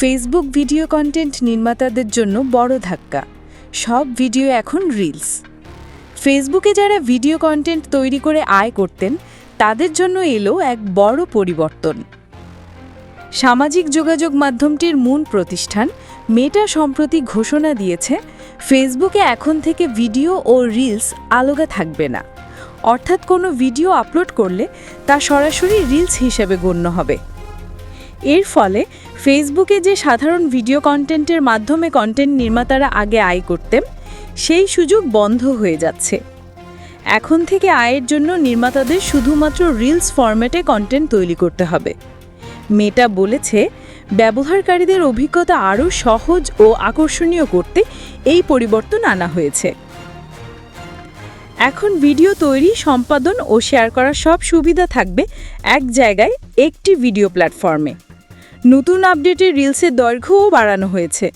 Facebook video content নির্মাতাদের জন্য বড় ধাক্কা। সব ভিডিও এখন রিলস ফেসবুকে যারা ভিডিও কন্টেন্ট তৈরি করে আয় করতেন, তাদের জন্য এলো এক বড় পরিবর্তন। সামাজিক যোগাযোগ মাধ্যমটির মূল প্রতিষ্ঠান মেটা সম্প্রতি ঘোষণা দিয়েছে ফেসবুকে এখন থেকে ভিডিও ও রিলস আলগা থাকবে না। অর্থাৎ কোনো ভিডিও আপলোড করলে তা সরাসরি রিলস হিসেবে গণ্য হবে। এর ফলে ফেসবুকে যে সাধারণ ভিডিও কন্টেন্টের মাধ্যমে কন্টেন্ট নির্মাতারা আগে আয় করতেন, সেই সুযোগ বন্ধ হয়ে যাচ্ছে। এখন থেকে আয়ের জন্য নির্মাতাদের শুধুমাত্র রিলস ফরম্যাটে কন্টেন্ট তৈরি করতে হবে। মেটা বলেছে, ব্যবহারকারীদের অভিজ্ঞতা আরও সহজ ও আকর্ষণীয় করতে এই পরিবর্তন আনা হয়েছে। এখন ভিডিও তৈরি, সম্পাদন ও শেয়ার করার সব সুবিধা থাকবে এক জায়গায় একটি ভিডিও প্ল্যাটফর্মে। নতুন আপডেটে রিলসের দৈর্ঘ্যও বাড়ানো হয়েছে।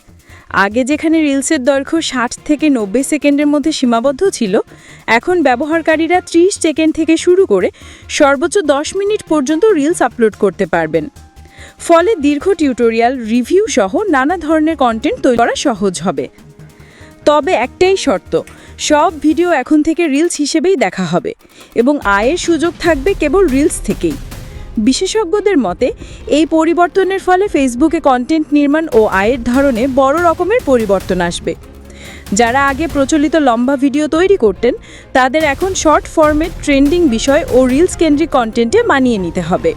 আগে যেখানে রিলসের দৈর্ঘ্য ষাট থেকে নব্বই সেকেন্ডের মধ্যে সীমাবদ্ধ ছিল, এখন ব্যবহারকারীরা 30 সেকেন্ড থেকে শুরু করে সর্বোচ্চ 10 মিনিট পর্যন্ত রিলস আপলোড করতে পারবেন। ফলে দীর্ঘ টিউটোরিয়াল, রিভিউ সহ নানা ধরনের কন্টেন্ট তৈরি করা সহজ হবে। তবে একটাই শর্ত, সব ভিডিও এখন থেকে রিলস হিসেবেই দেখা হবে এবং আয়ের সুযোগ থাকবে কেবল রিলস থেকেই। বিশেষজ্ঞদের মতে, এই পরিবর্তনের ফলে ফেসবুকে কন্টেন্ট নির্মাণ ও আয়ের ধরনে বড় রকমের পরিবর্তন আসবে। যারা আগে প্রচলিত লম্বা ভিডিও তৈরি করতেন, তাদের এখন শর্ট ফর্মেট ট্রেন্ডিং বিষয় ও রিলস কেন্দ্রিক কন্টেন্টে মানিয়ে নিতে হবে।